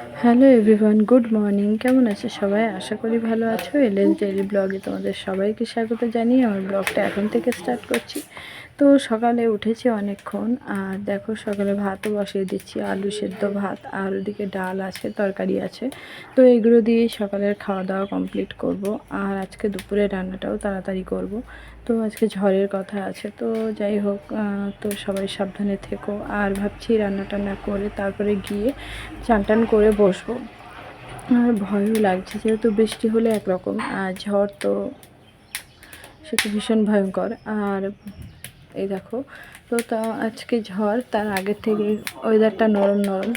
Hello everyone good morning কেমন আছে সবাই? আশা করি ভালো আছো। এলএস ডেইলি ব্লগে তোমাদের সবাইকে স্বাগত জানিয়ে আমার ব্লগটা এখন থেকে স্টার্ট করছি। তো সকালে উঠেছি অনেকক্ষণ, আর দেখো সকালে ভাতও বসিয়ে দিচ্ছি, আলু সেদ্ধ ভাত, আর ওদিকে ডাল আছে, তরকারি আছে। তো এগুলো দিয়ে সকালের খাওয়া দাওয়া কমপ্লিট করব, আর আজকে দুপুরে রান্নাটাও তাড়াতাড়ি করব। তো আজকে ঝড়ের কথা আছে, তো যাই হোক তো সবাই সাবধানে থেকো। আর ভাবছি রান্না টান্না করে তারপরে গিয়ে চান টান করে বসবো। আর ভয়ও লাগছে, যেহেতু বৃষ্টি হলে একরকম, আর ঝড় তো সেটা ভীষণ ভয়ঙ্কর। আর এই দেখো। তো তা আজকে ঝড়, তার আগের থেকে ওয়েদারটা নরম নরম।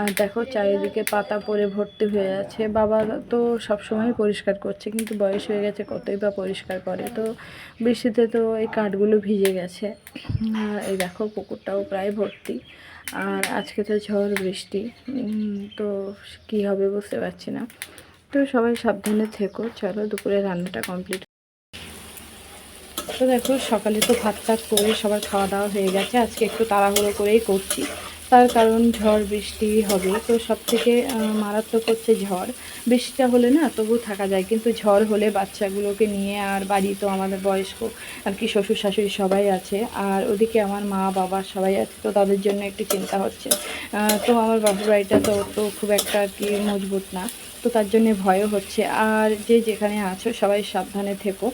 আর দেখো, চারিদিকে পাতা পড়ে ভর্তি হয়ে আছে। বাবা তো সবসময় পরিষ্কার করছে, কিন্তু বয়স হয়ে গেছে, কতই বা পরিষ্কার করে। তো বৃষ্টিতে তো এই কাঠগুলো ভিজে গেছে। এই দেখো, পুকুরটাও প্রায় ভর্তি। আর আজকে তো ঝড়, বৃষ্টি। তো কী হবে বুঝতে পারছি না। তো সবাই সাবধানে থেকো। চলো, দুপুরে রান্নাটা কমপ্লিট তো দেখো, সকালে তো ভাত টাত করে সবার খাওয়া দাওয়া হয়ে গেছে। আজকে একটু তাড়াহুড়ো করেই করছি। তার কারণ ঝড় বৃষ্টি হবে, তো সব থেকে মারাত্মক হচ্ছে ঝড়। বৃষ্টিটা হলে না তবু থাকা যায়, কিন্তু ঝড় হলে বাচ্চাগুলোকে নিয়ে আর বাড়ি তো আমাদের বয়স্ক আর কি শ্বশুর শাশুড়ি সবাই আছে, আর ওদিকে আমার মা বাবা সবাই আছে, তো তাদের জন্য একটু চিন্তা হচ্ছে। তো আমার বাবুর বাড়িটা তো তো খুব একটা আর কি মজবুত না, তো তার জন্যে ভয়ও হচ্ছে। আর যে যেখানে আছো সবাই সাবধানে থেকো।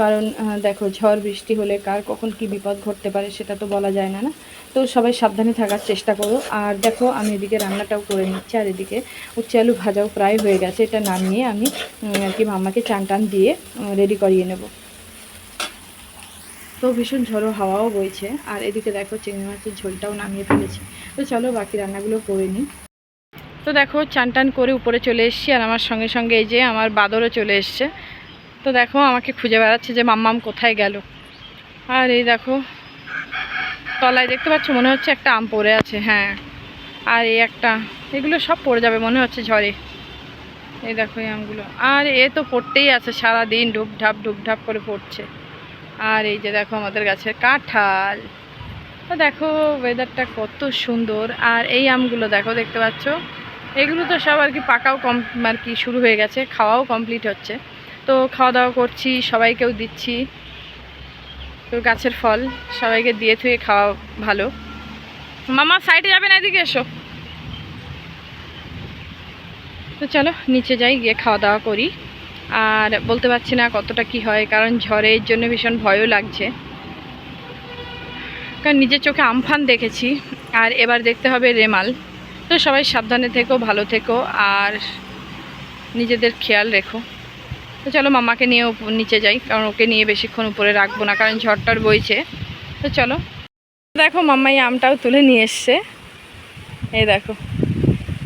কারণ দেখো, ঝড় বৃষ্টি হলে কার কখন কি বিপদ ঘটতে পারে সেটা তো বলা যায় না না? তো সবাই সাবধানে থাকার চেষ্টা করো। আর দেখো, আমি এদিকে রান্নাটাও করে নিচ্ছি, আর এদিকে উচ্ছে আলু ভাজাও প্রায় হয়ে গেছে। এটা নামিয়ে আমি আর কি মামাকে চান টান দিয়ে রেডি করিয়ে নেব। তো ভীষণ ঝড়ো হাওয়াও বইছে। আর এদিকে দেখো, চিংড়ি মাছের ঝোলটাও নামিয়ে ফেলেছি। তো চলো, বাকি রান্নাগুলো করে নিই। তো দেখো, চান টান করে উপরে চলে এসেছি, আর আমার সঙ্গে সঙ্গে এই যে আমার বাদরও চলে এসছে। তো দেখো, আমাকে খুঁজে বেড়াচ্ছে যে মাম্মাম কোথায় গেল। আর এই দেখো, তলায় দেখতে পাচ্ছ, মনে হচ্ছে একটা আম পড়ে আছে হ্যাঁ। আর এই একটা, এগুলো সব পড়ে যাবে, মনে হচ্ছে ঝড়ে। এই দেখো এই আমগুলো। আর এ তো পড়তেই আছে সারা দিন ডুবঢাপ করে পড়ছে। আর এই যে দেখো, আমাদের গাছের কাঁঠাল। তো দেখো ওয়েদারটা কত সুন্দর। আর এই আমগুলো দেখো, দেখতে পাচ্ছ? এগুলো তো সব আর কি পাকাও কম, আর কি শুরু হয়ে গেছে, খাওয়াও কমপ্লিট হচ্ছে। তো খাওয়া দাওয়া করছি, সবাইকেও দিচ্ছি। তো গাছের ফল, সবাইকে দিয়ে থুয়ে খাওয়া ভালো। মামা সাইডে যাবে না, এদিকে এসো। তো চলো, নিচে যাই, গিয়ে খাওয়া দাওয়া করি। আর বলতে পারছি না কতটা কি হয়, কারণ ঝড়ের জন্য ভীষণ ভয়ও লাগছে। কারণ নিজের চোখে আমফান দেখেছি, আর এবার দেখতে হবে রেমাল। তো সবাই সাবধানে থেকো, ভালো থেকো, আর নিজেদের খেয়াল রেখো। তো চলো মামাকে নিয়ে নিচে যাই, কারণ ওকে নিয়ে বেশিক্ষণ উপরে রাখব না, কারণ ঝড়টার বইছে। তো চলো। দেখো মাম্মাই আমটাও তুলে নিয়ে এসছে। এই দেখো।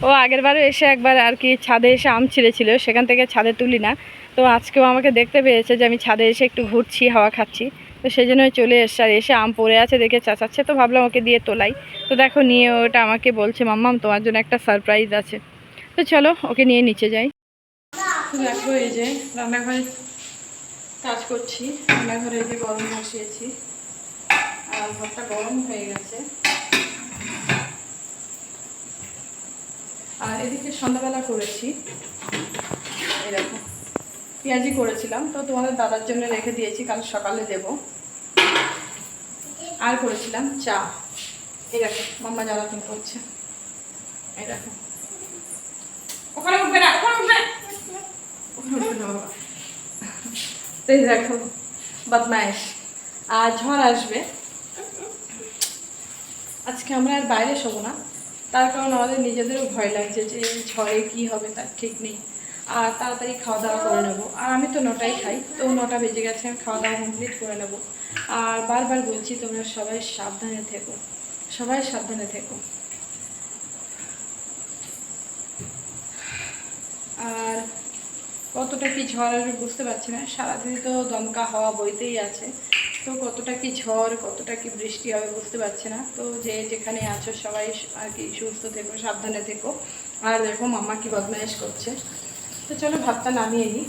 ও আগের বারে এসে একবার আর কি ছাদে এসে আম ছিঁড়েছিল, সেখান থেকে ছাদে তুলি না। তো আজকেও আমাকে দেখতে পেয়েছে যে আমি ছাদে এসে একটু ঘুরছি, হাওয়া খাচ্ছি। তো সেই জন্যই চলে এসছে, আর এসে আম পড়ে আছে, দেখে চাচাচ্ছে, তো ভাবলাম ওকে দিয়ে তোলাই। তো দেখো নিয়ে ওটা আমাকে বলছে, মাম্মাম, তোমার জন্য একটা সারপ্রাইজ আছে। তো চলো, ওকে নিয়ে নিচে যাই। দেখো এই যে রান্নাঘরে কাজ করছি। রান্নাঘরে যে গরম বসিয়েছি। আর ভাতটা গরম হয়ে গেছে। আর এদিকে সন্ধ্যাবেলা করেছি। এরকম পেঁয়াজি করেছিলাম। তো তোমাদের দাদার জন্য রেখে দিয়েছি, কাল সকালে দেব। আর করেছিলাম চা। দেখো, মাম্মা জ্বালাতন করছে। দেখো। ওখানে উঠবে না, ওখানে উঠবে। তো দেখো বদমাইশ আর ঝড় আসবে। আজকে আমরা আর বাইরে শোবো না। তার কারণ আমাদের নিজেদেরও ভয় লাগছে যে ঝড়ে কি হবে তার ঠিক নেই। আর তাড়াতাড়ি খাওয়া দাওয়া করে নেব। আর আমি তো নটাই খাই, তো নটা বেজে গেছে, আমি খাওয়া দাওয়া কমপ্লিট করে নেব। আর বারবার বলছি তোমরা সবাই সাবধানে থেকো। সবাই সাবধানে থেকো আর কতটা কি ঝড় আসবে বুঝতে পারছি না। সারাদিন তো দমকা হাওয়া বইতেই আছে। তো কতটা কি ঝড়, কতটা কি বৃষ্টি হবে বুঝতে পারছি না। তো যে যেখানে আছো সবাই আর কি সুস্থ থেকো, সাবধানে থেকো। আর দেখো মামা কি বদমাইশ করছে। তো চলো ভাতটা নামিয়ে নিই